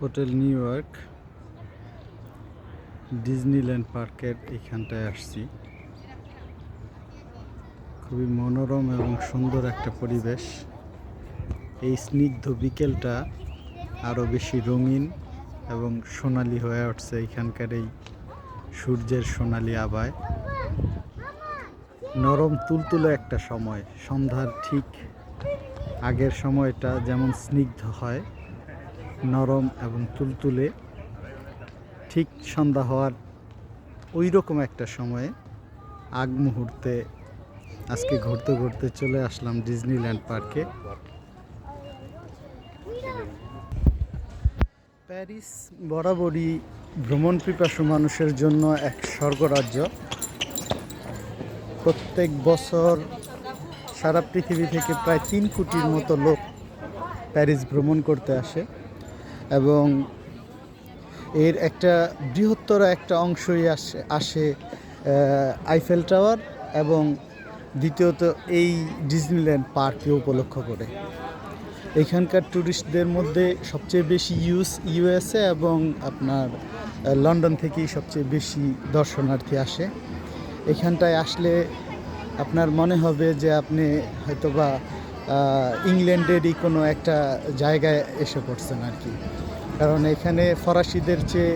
Hotel new York. Disneyland পার্কের এইখানটায় আসছি। খুবই মনোরম এবং সুন্দর একটা পরিবেশ। এই স্নিগ্ধ বিকেলটা আরও বেশি রঙিন এবং সোনালি হয়ে উঠছে এখানকার এই সূর্যের সোনালি আবায় নরম তুলতুলে একটা সময়। সন্ধ্যার ঠিক আগের সময়টা যেমন স্নিগ্ধ হয়, নরম এবং তুলতুলে, ঠিক সন্ধ্যা হওয়ার ওই রকম একটা সময়ে আগ মুহূর্তে আজকে ঘুরতে ঘুরতে চলে আসলাম ডিজনিল্যান্ড পার্কে। প্যারিস বরাবরই ভ্রমণ পিপাসু মানুষের জন্য এক স্বর্গরাজ্য। প্রত্যেক বছর সারা পৃথিবী থেকে প্রায় তিন কোটির মতো লোক প্যারিস ভ্রমণ করতে আসে এবং এর একটা বৃহত্তর একটা অংশই আসে আসে আইফেল টাওয়ার এবং দ্বিতীয়ত এই ডিজনিল্যান্ড পার্ককে উপলক্ষ করে। এখানকার ট্যুরিস্টদের মধ্যে সবচেয়ে বেশি ইউএস ইউএসএ এবং আপনার লন্ডন থেকেই সবচেয়ে বেশি দর্শনার্থী আসে। এখানটায় আসলে আপনার মনে হবে যে আপনি হয়তোবা ইংল্যান্ডেরই কোনো একটা জায়গায় এসে পড়ছেন আর কি। কারণ এখানে ফরাসিদের চেয়ে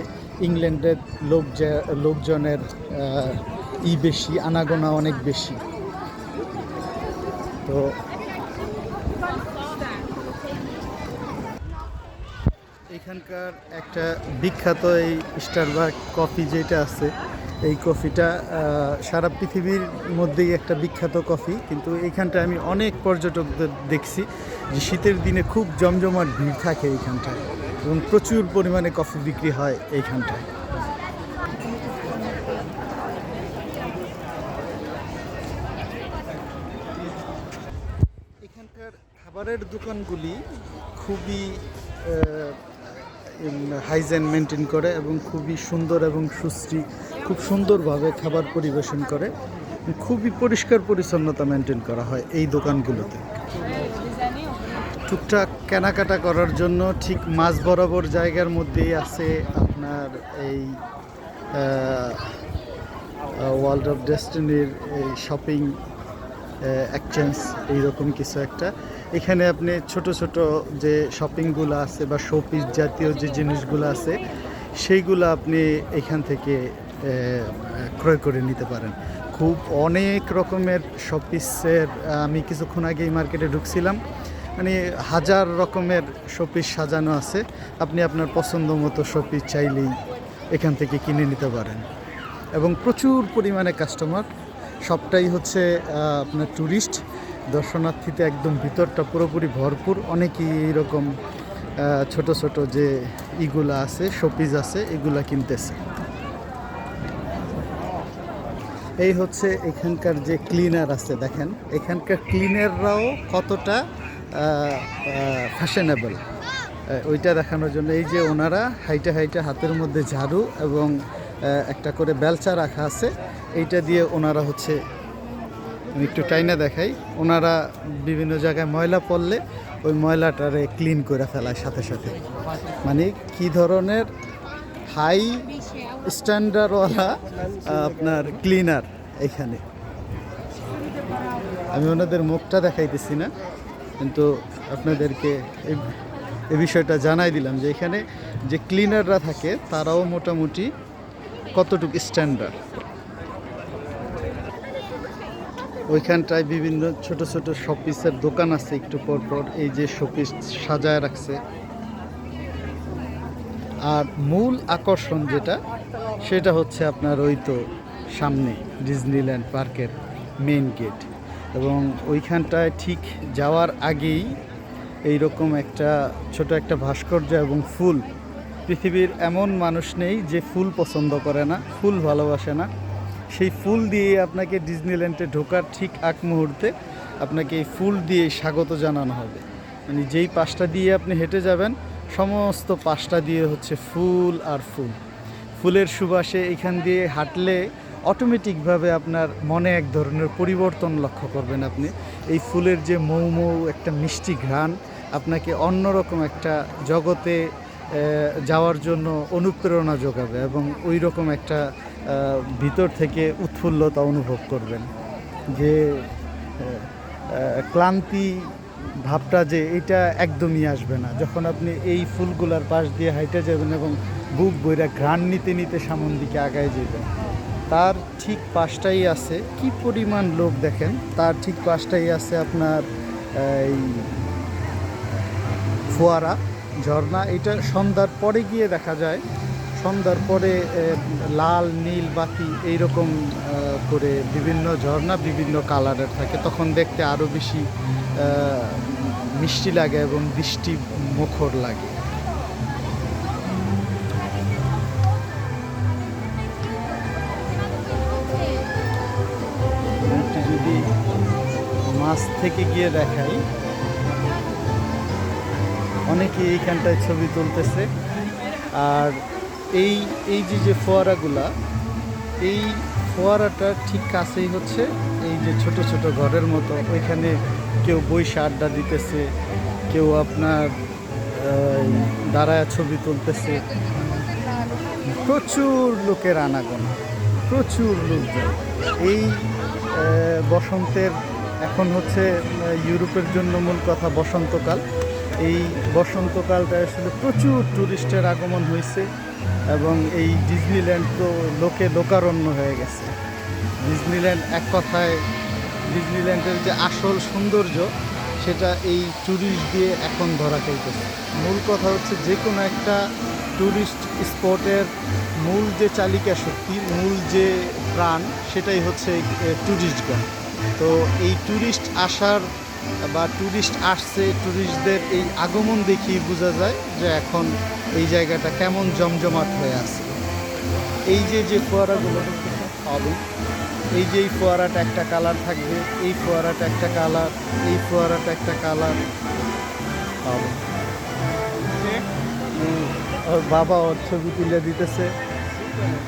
ইংল্যান্ডের লোক লোকজনের ই বেশি, আনাগোনা অনেক বেশি। তো এখানকার একটা বিখ্যাত এই স্টারবাক কফি যেটা আছে এই কফিটা সারা পৃথিবীর মধ্যেই একটা বিখ্যাত কফি। কিন্তু এইখানটায় আমি অনেক পর্যটকদের দেখছি যে শীতের দিনে খুব জমজমাট ভিড় থাকে এইখানটায় এবং প্রচুর পরিমাণে কফি বিক্রি হয় এইখানটায়। এখানকার খাবারের দোকানগুলি খুবই হাইজেন মেনটেন করে এবং খুবই সুন্দর এবং সুশ্রী খুব সুন্দরভাবে খাবার পরিবেশন করে। খুবই পরিষ্কার পরিচ্ছন্নতা মেনটেন করা হয় এই দোকানগুলোতে। টুকটাক কেনাকাটা করার জন্য ঠিক মাঝ বরাবর জায়গার মধ্যেই আছে আপনার এই ওয়ার্ল্ড অফ ডেস্টিনির এই শপিং এক্সচেঞ্জ এইরকম কিছু একটা। এখানে আপনি ছোট ছোট যে শপিংগুলো আছে বা শোপিস জাতীয় যে জিনিসগুলো আছে, সেইগুলো আপনি এখান থেকে ক্রয় করে নিতে পারেন। খুব অনেক রকমের শপিসের আমি কিছুক্ষণ আগেই মার্কেটে ঢুকছিলাম। মানে হাজার রকমের শপিস সাজানো আছে। আপনি আপনার পছন্দ মতো শপিস চাইলেই এখান থেকে কিনে নিতে পারেন। এবং প্রচুর পরিমাণে কাস্টমার সবটাই হচ্ছে আপনার ট্যুরিস্ট দর্শনার্থীতে একদম ভিতরটা পুরোপুরি ভরপুর। অনেকেই এইরকম ছোট ছোট যে ইগুলা আছে শপিস আছে, এগুলা কিনতেছে। এই হচ্ছে এখানকার যে ক্লিনার আছে, দেখেন। এখানকার ক্লিনাররাও কতটা ফ্যাশনেবল ওইটা দেখানোর জন্য এই যে ওনারা হাইটা হাইটা হাতের মধ্যে ঝাড়ু এবং একটা করে বেলচা রাখা আছে। এইটা দিয়ে ওনারা হচ্ছে, আমি একটু টাইনা দেখাই। ওনারা বিভিন্ন জায়গায় ময়লা পড়লে ওই ময়লাটারে ক্লিন করে ফেলায় সাথে সাথে। মানে কি ধরনের হাই স্ট্যান্ডার্ডওয়ালা আপনার ক্লিনার এখানে। আমি ওনাদের মুখটা দেখাইতেছি না, কিন্তু আপনাদেরকে এই বিষয়টা জানাই দিলাম যে এখানে যে ক্লিনাররা থাকে, তারাও মোটামুটি কতটুকু স্ট্যান্ডার্ড। ওইখানটায় বিভিন্ন ছোট ছোট শপিসের দোকান আছে একটু পর পর, এই যে শপিস সাজায় রাখছে। আর মূল আকর্ষণ যেটা, সেটা হচ্ছে আপনার ওই তো সামনে ডিজনিল্যান্ড পার্কের মেইন গেট। এবং ওইখানটায় ঠিক যাওয়ার আগেই এই রকম একটা ছোট একটা ভাস্কর্য এবং ফুল। পৃথিবীর এমন মানুষ নেই যে ফুল পছন্দ করে না, ফুল ভালোবাসে না। সেই ফুল দিয়ে আপনাকে ডিজনিল্যান্ডে ঢোকার ঠিক আগ মুহূর্তে আপনাকে এই ফুল দিয়ে স্বাগত জানানো হবে। মানে যেই পাশটা দিয়ে আপনি হেঁটে যাবেন সমস্ত পাশটা দিয়ে হচ্ছে ফুল আর ফুল। ফুলের সুবাসে এখান দিয়ে হাঁটলে অটোমেটিকভাবে আপনার মনে এক ধরনের পরিবর্তন লক্ষ্য করবেন আপনি। এই ফুলের যে মৌ মৌ একটা মিষ্টি ঘ্রাণ, আপনাকে অন্যরকম একটা জগতে যাওয়ার জন্য অনুপ্রেরণা যোগাবে এবং ওই রকম একটা ভিতর থেকে উৎফুল্লতা অনুভব করবেন। যে ক্লান্তি ভাবটা যে এটা একদমই আসবে না। যখন আপনি এই ফুলগুলার পাশ দিয়ে হাইটে যাবেন এবং বুক বইরা ঘ্রাণ নিতে নিতে সামন দিকে আগায় যাবেন, তার ঠিক পাশটাই আছে। কি পরিমাণ লোক দেখেন, তার ঠিক পাশটাই আছে আপনার এই ফোয়ারা, ঝর্ণা। এটা সন্ধ্যার পরে গিয়ে দেখা যায় সন্ধ্যার পরে লাল, নীল, বাতি এইরকম করে বিভিন্ন ঝর্ণা বিভিন্ন কালারের থাকে। তখন দেখতে আরও বেশি মিষ্টি লাগে এবং দৃষ্টি মুখর লাগে। যদি মাছ থেকে গিয়ে দেখাই অনেকে এইখানটায় ছবি তুলতেছে। আর এই এই যে যে ফোয়ারাগুলা, এই ফোয়ারাটার ঠিক কাছেই হচ্ছে। এই যে ছোট ছোট ঘরের মতো, ওইখানে কেউ বইসা আড্ডা দিতেছে, কেউ আপনার দাঁড়ায় ছবি তুলতেছে। প্রচুর লোকের আনাগোনা, প্রচুর লোকজন। এই বসন্তের, এখন হচ্ছে ইউরোপের জন্য মূল কথা বসন্তকাল। এই বসন্তকালটা আসলে প্রচুর টুরিস্টের আগমন হয়েছে এবং এই ডিজনিল্যান্ড তো লোকে লোকারণ্য হয়ে গেছে। ডিজনিল্যান্ড এক কথায় ডিজনিল্যান্ডের যে আসল সৌন্দর্য, সেটা এই ট্যুরিস্ট দিয়ে এখন ধরা খাইতেছে। মূল কথা হচ্ছে যে কোনো একটা ট্যুরিস্ট স্পটের মূল যে চালিকা শক্তি, মূল যে প্রাণ, সেটাই হচ্ছে ট্যুরিস্টগণ তো এই ট্যুরিস্ট আসার বা ট্যুরিস্ট আসছে ট্যুরিস্টদের এই আগমন দেখিয়ে বোঝা যায় যে এখন এই জায়গাটা কেমন জমজমাট হয়ে আছে। এই যে যে ফোয়ারাগুলো হবে এই যে এই ফোয়ারাটা একটা কালার থাকবে, এই ফোয়ারাটা একটা কালার, এই ফোয়ারাটা একটা কালার হবে ওর বাবা ওর ছবি তুলে দিতেছে।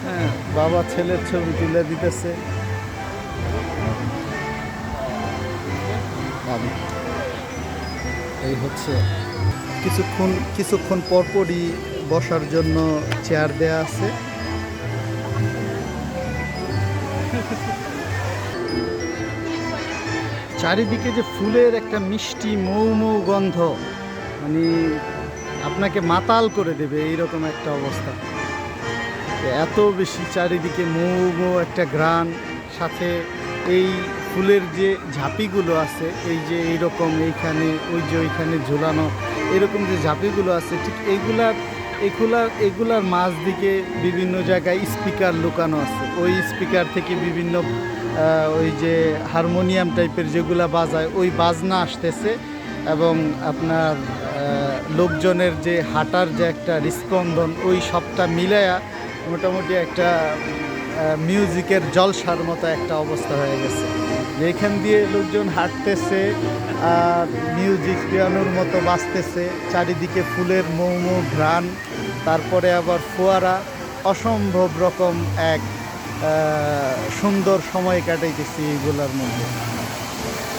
হ্যাঁ বাবা ছেলের ছবি তুলে দিতেছে। হবে। এই হচ্ছে। কিছুক্ষণ কিছুক্ষণ পরপরই বসার জন্য চেয়ার দেয়া আছে। চারিদিকে যে ফুলের একটা মিষ্টি মৌ মৌ গন্ধ মানে আপনাকে মাতাল করে দেবে এইরকম একটা অবস্থা। এত বেশি চারিদিকে মৌ মৌ একটা গ্রান সাথে এই ফুলের যে ঝাঁপিগুলো আছে, এই যে এইরকম এইখানে, ওই যে ওইখানে ঝুলানো, এরকম যে ঝাঁপিগুলো আছে, ঠিক এইগুলার, এগুলার এগুলার মাঝ দিকে বিভিন্ন জায়গায় স্পিকার লুকানো আছে। ওই স্পিকার থেকে বিভিন্ন ওই যে হারমোনিয়াম টাইপের যেগুলা বাজায়, ওই বাজনা আসতেছে এবং আপনার লোকজনের যে হাঁটার যে একটা হৃস্পন্দন, ওই সবটা মিলায়া মোটামুটি একটা মিউজিকের জলসার মতো একটা অবস্থা হয়ে গেছে। যে এখান দিয়ে লোকজন হাঁটতেছে, আর মিউজিক পিয়ানোর মতো বাঁচতেছে চারিদিকে ফুলের মৌ মৌ ঘ্রাণ, তারপরে আবার ফোয়ারা, অসম্ভব রকম এক সুন্দর সময় কাটাইতেছি এইগুলোর মধ্যে।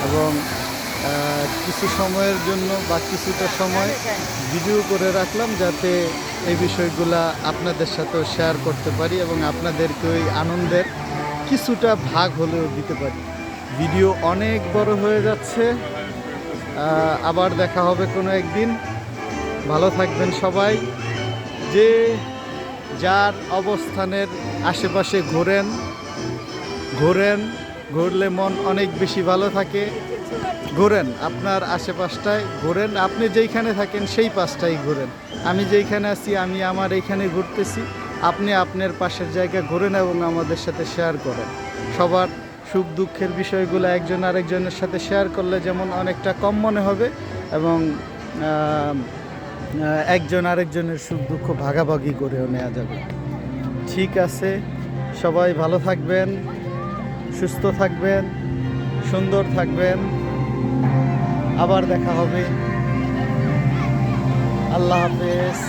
এবং কিছু সময়ের জন্য বা কিছুটা সময় ভিডিও করে রাখলাম যাতে এই বিষয়গুলা আপনাদের সাথেও শেয়ার করতে পারি এবং আপনাদেরকে ওই আনন্দের কিছুটা ভাগ হলেও দিতে পারি। ভিডিও অনেক বড় হয়ে যাচ্ছে। আবার দেখা হবে কোনো একদিন। ভালো থাকবেন সবাই। যে যার অবস্থানের আশেপাশে ঘোরেন ঘোরেন, ঘুরলে মন অনেক বেশি ভালো থাকে। ঘোরেন, আপনার আশেপাশটায় ঘোরেন। আপনি যেইখানে থাকেন, সেই পাশটাই ঘোরেন। আমি যেইখানে আছি, আমি আমার এইখানে ঘুরতেছি। আপনি আপনার পাশের জায়গা ঘোরেন এবং আমাদের সাথে শেয়ার করেন। সবার সুখ দুঃখের বিষয়গুলো একজন আরেকজনের সাথে শেয়ার করলে যেমন অনেকটা কম মনে হবে এবং একজন আরেকজনের সুখ দুঃখ ভাগাভাগি করেও নেওয়া যাবে। ঠিক আছে, সবাই ভালো থাকবেন, সুস্থ থাকবেন, সুন্দর থাকবেন। আবার দেখা হবে। আল্লাহ হাফেজ।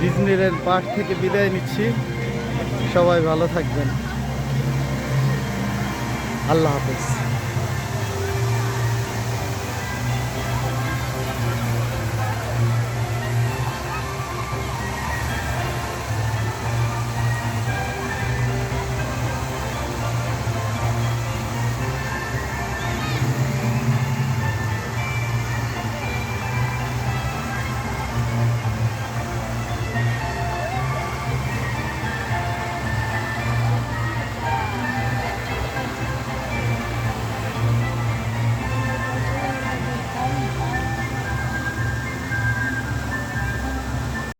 ডিজনিল্যান্ড পার্ক থেকে বিদায় নিচ্ছি। সবাই ভালো থাকবেন। আল্লাহ হাফেজ।